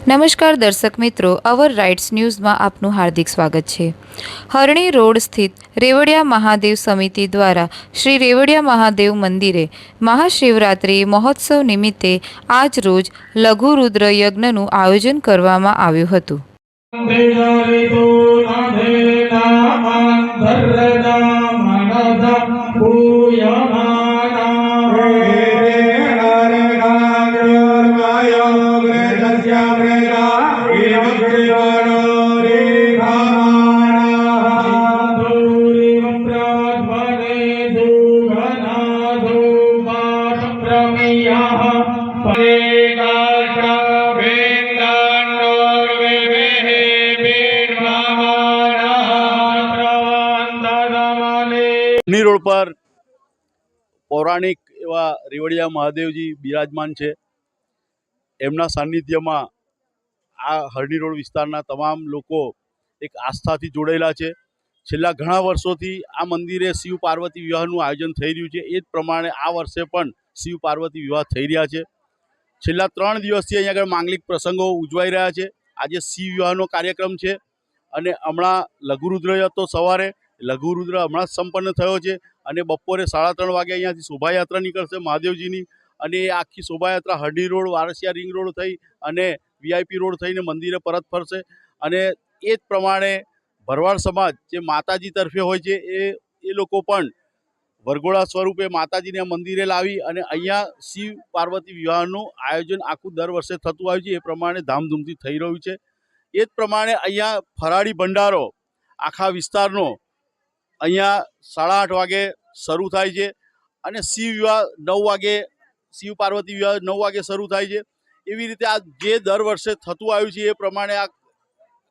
નમસ્કાર દર્શક મિત્રો અવર રાઇટ્સ ન્યૂઝમાં આપનું હાર્દિક સ્વાગત છે હરણી રોડ સ્થિત રેવડિયા મહાદેવ સમિતિ દ્વારા શ્રી રેવડિયા મહાદેવ મંદિરે મહાશિવરાત્રિ મહોત્સવ નિમિત્તે આજ રોજ લઘુ રુદ્ર યજ્ઞનું આયોજન કરવામાં આવ્યું હતું ભૂયમાના ની રોડ પર પૌરાણિક એવા રેવડિયા મહાદેવજી બિરાજમાન છે. એમના સાનિધ્યમાં આ હરણી રોડ વિસ્તારના તમામ લોકો એક આસ્થાથી જોડાયેલા છે. છેલ્લા ઘણા વર્ષોથી આ મંદિરે શિવ પાર્વતી વિવાહનું આયોજન થઈ રહ્યું છે. એ જ પ્રમાણે આ વર્ષે પણ શિવ પાર્વતી વિવાહ થઈ રહ્યા છે. છેલ્લા ત્રણ દિવસથી અહીંયા આગળ માંગલિક પ્રસંગો ઉજવાઈ રહ્યા છે. આજે શિવ વિવાહનો કાર્યક્રમ છે અને હમણાં લઘુરુદ્ર હતો સવારે. લઘુરુદ્ર હમણાં જ સંપન્ન થયો છે અને બપોરે સાડા ત્રણ વાગે અહીંયાથી શોભાયાત્રા નીકળશે મહાદેવજીની. અને એ આખી શોભાયાત્રા Hardi road, Varasiya ring road થઈ અને વીઆઈપી રોડ થઈને મંદિરે પરત ફરશે. અને એ જ પ્રમાણે ભરવાડ સમાજ જે માતાજી તરફે હોય છે એ એ લોકો પણ વરઘોડા સ્વરૂપે માતાજીને મંદિરે લાવી અને અહીંયા શિવ પાર્વતી વિવાહનું આયોજન આખું દર વર્ષે થતું આવ્યું છે. એ પ્રમાણે ધામધૂમથી થઈ રહ્યું છે. એ જ પ્રમાણે અહીંયા ફરાળી ભંડારો આખા વિસ્તારનો અહીંયા સાડા આઠ વાગે શરૂ થાય છે અને શિવ વિવાહ નવ વાગે, શિવ પાર્વતી વિવાહ નવ વાગે શરૂ થાય છે. એવી રીતે આ જે દર વર્ષે થતું આવ્યું છે એ પ્રમાણે આ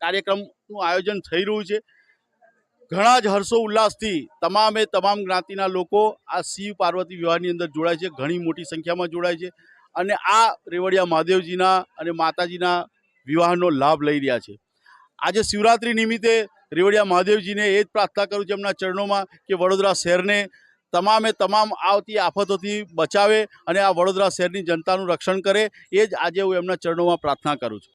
કાર્યક્રમનું આયોજન થઈ રહ્યું છે. ઘણા જ હર્ષો ઉલ્લાસથી તમામે તમામ જ્ઞાતિના લોકો આ શિવ પાર્વતી વિવાહની અંદર જોડાય છે, ઘણી મોટી સંખ્યામાં જોડાય છે અને આ રેવડિયા મહાદેવજીના અને માતાજીના વિવાહનો લાભ લઈ રહ્યા છે. આજે શિવરાત્રિ નિમિત્તે રેવડિયા મહાદેવજીને એ જ પ્રાર્થના કરું છું એમના ચરણોમાં કે વડોદરા શહેરને તમામે તમામ આવતી આફતોથી બચાવે અને આ વડોદરા શહેરની જનતાનું રક્ષણ કરે, એ જ આજે હું એમના ચરણોમાં પ્રાર્થના કરું છું.